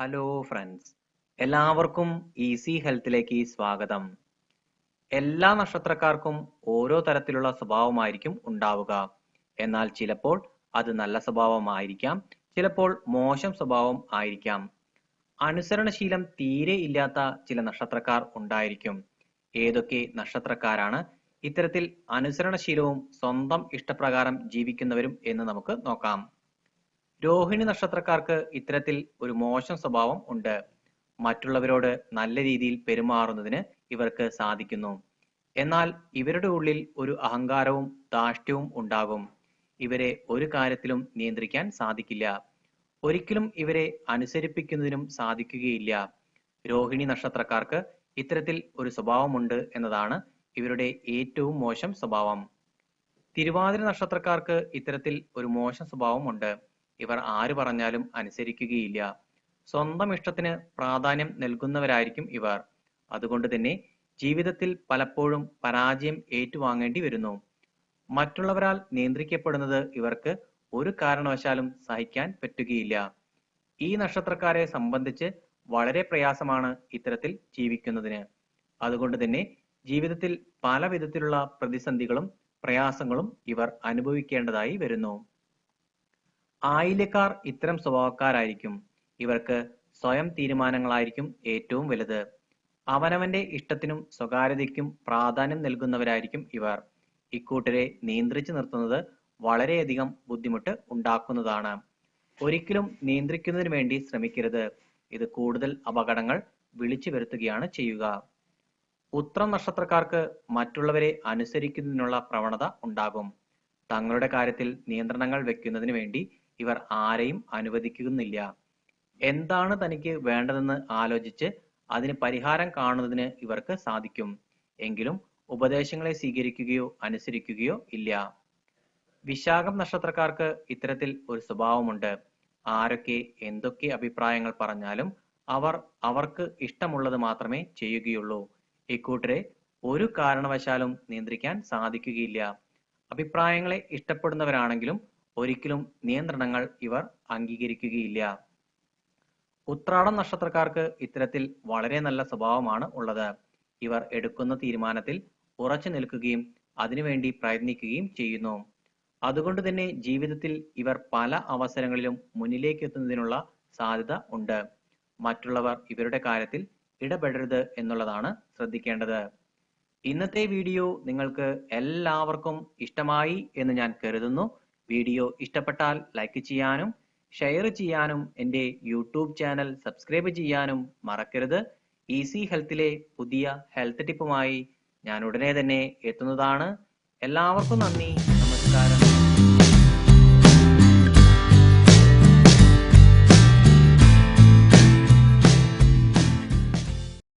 Hello friends എല്ലാവർക്കും easy ഹെൽത്തിലേക്ക് സ്വാഗതം. എല്ലാ നക്ഷത്രക്കാർക്കും ഓരോ തരത്തിലുള്ള സ്വഭാവമായിരിക്കും ഉണ്ടാവുക. എന്നാൽ ചിലപ്പോൾ അത് നല്ല സ്വഭാവമായിരിക്കാം ചിലപ്പോൾ മോശം സ്വഭാവം ആയിരിക്കാം. അനുസരണശീലം തീരെ ഇല്ലാത്ത ചില നക്ഷത്രക്കാർ ഉണ്ടായിരിക്കും. ഏതൊക്കെ നക്ഷത്രക്കാരാണ്? ഇത്തരത്തിൽ അനുസരണശീലവും സ്വന്തം ഇഷ്ടപ്രകാരം ജീവിക്കുന്നവരും എന്ന് നമുക്ക് നോക്കാം. രോഹിണി നക്ഷത്രക്കാർക്ക് ഇത്തരത്തിൽ ഒരു മോശം സ്വഭാവം ഉണ്ട്. മറ്റുള്ളവരോട് നല്ല രീതിയിൽ പെരുമാറുന്നതിന് ഇവർക്ക് സാധിക്കുന്നു. എന്നാൽ ഇവരുടെ ഉള്ളിൽ ഒരു അഹങ്കാരവും ധാഷ്ട്യവും ഉണ്ടാകും. ഇവരെ ഒരു കാര്യത്തിലും നിയന്ത്രിക്കാൻ സാധിക്കില്ല. ഒരിക്കലും ഇവരെ അനുസരിപ്പിക്കുന്നതിനും സാധിക്കുകയില്ല. രോഹിണി നക്ഷത്രക്കാർക്ക് ഇത്തരത്തിൽ ഒരു സ്വഭാവമുണ്ട് എന്നതാണ് ഇവരുടെ ഏറ്റവും മോശം സ്വഭാവം. തിരുവാതിര നക്ഷത്രക്കാർക്ക് ഇത്തരത്തിൽ ഒരു മോശം സ്വഭാവം ഉണ്ട്. ഇവർ ആര് പറഞ്ഞാലും അനുസരിക്കുകയില്ല. സ്വന്തം ഇഷ്ടത്തിന് പ്രാധാന്യം നൽകുന്നവരായിരിക്കും ഇവർ. അതുകൊണ്ട് തന്നെ ജീവിതത്തിൽ പലപ്പോഴും പരാജയം ഏറ്റുവാങ്ങേണ്ടി വരുന്നു. മറ്റുള്ളവരാൽ നിയന്ത്രിക്കപ്പെടുന്നത് ഇവർക്ക് ഒരു കാരണവശാലും സഹിക്കാൻ പറ്റുകയില്ല. ഈ നക്ഷത്രക്കാരെ സംബന്ധിച്ച് വളരെ പ്രയാസമാണ് ഇത്തരത്തിൽ ജീവിക്കുന്നതിന്. അതുകൊണ്ട് തന്നെ ജീവിതത്തിൽ പല വിധത്തിലുള്ള പ്രതിസന്ധികളും പ്രയാസങ്ങളും ഇവർ അനുഭവിക്കേണ്ടതായി വരുന്നു. ആയില്യക്കാർ ഇത്തരം സ്വഭാവക്കാരായിരിക്കും. ഇവർക്ക് സ്വയം തീരുമാനങ്ങളായിരിക്കും ഏറ്റവും വലുത്. അവനവന്റെ ഇഷ്ടത്തിനും സ്വകാര്യതയ്ക്കും പ്രാധാന്യം നൽകുന്നവരായിരിക്കും ഇവർ. ഇക്കൂട്ടരെ നിയന്ത്രിച്ചു നിർത്തുന്നത് വളരെയധികം ബുദ്ധിമുട്ട് ഉണ്ടാക്കുന്നതാണ്. ഒരിക്കലും നിയന്ത്രിക്കുന്നതിന് വേണ്ടി ശ്രമിക്കരുത്. ഇത് കൂടുതൽ അപകടങ്ങൾ വിളിച്ചു വരുത്തുകയാണ് ചെയ്യുക. ഉത്രം നക്ഷത്രക്കാർക്ക് മറ്റുള്ളവരെ അനുസരിക്കുന്നതിനുള്ള പ്രവണത ഉണ്ടാകും. തങ്ങളുടെ കാര്യത്തിൽ നിയന്ത്രണങ്ങൾ വെക്കുന്നതിന് വേണ്ടി ഇവർ ആരെയും അനുവദിക്കുന്നില്ല. എന്താണ് തനിക്ക് വേണ്ടതെന്ന് ആലോചിച്ച് അതിന് പരിഹാരം കാണുന്നതിന് ഇവർക്ക് സാധിക്കും. എങ്കിലും ഉപദേശങ്ങളെ സ്വീകരിക്കുകയോ അനുസരിക്കുകയോ ഇല്ല. വിശാഖം നക്ഷത്രക്കാർക്ക് ഇത്തരത്തിൽ ഒരു സ്വഭാവമുണ്ട്. ആരൊക്കെ എന്തൊക്കെ അഭിപ്രായങ്ങൾ പറഞ്ഞാലും അവർ അവർക്ക് ഇഷ്ടമുള്ളത് മാത്രമേ ചെയ്യുകയുള്ളൂ. ഇക്കൂട്ടരെ ഒരു കാരണവശാലും നിയന്ത്രിക്കാൻ സാധിക്കുകയില്ല. അഭിപ്രായങ്ങളെ ഇഷ്ടപ്പെടുന്നവരാണെങ്കിലും ഒരിക്കലും നിയന്ത്രണങ്ങൾ ഇവർ അംഗീകരിക്കുകയില്ല. ഉത്രാടം നക്ഷത്രക്കാർക്ക് ഇത്തരത്തിൽ വളരെ നല്ല സ്വഭാവമാണ് ഉള്ളത്. ഇവർ എടുക്കുന്ന തീരുമാനത്തിൽ ഉറച്ചു നിൽക്കുകയും അതിനുവേണ്ടി പ്രയത്നിക്കുകയും ചെയ്യുന്നു. അതുകൊണ്ട് തന്നെ ജീവിതത്തിൽ ഇവർ പല അവസരങ്ങളിലും മുന്നിലേക്ക് എത്തുന്നതിനുള്ള സാധ്യത ഉണ്ട്. മറ്റുള്ളവർ ഇവരുടെ കാര്യത്തിൽ ഇടപെടരുത് എന്നുള്ളതാണ് ശ്രദ്ധിക്കേണ്ടത്. ഇന്നത്തെ വീഡിയോ നിങ്ങൾക്ക് എല്ലാവർക്കും ഇഷ്ടമായി എന്ന് ഞാൻ കരുതുന്നു. വീഡിയോ ഇഷ്ടപ്പെട്ടാൽ ലൈക്ക് ചെയ്യാനും ഷെയർ ചെയ്യാനും എന്റെ യൂട്യൂബ് ചാനൽ സബ്സ്ക്രൈബ് ചെയ്യാനും മറക്കരുത്. ഈസി ഹെൽത്തിലെ പുതിയ ഹെൽത്ത് ടിപ്പുമായി ഞാൻ ഉടനെ തന്നെ എത്തുന്നതാണ്. എല്ലാവർക്കും നന്ദി.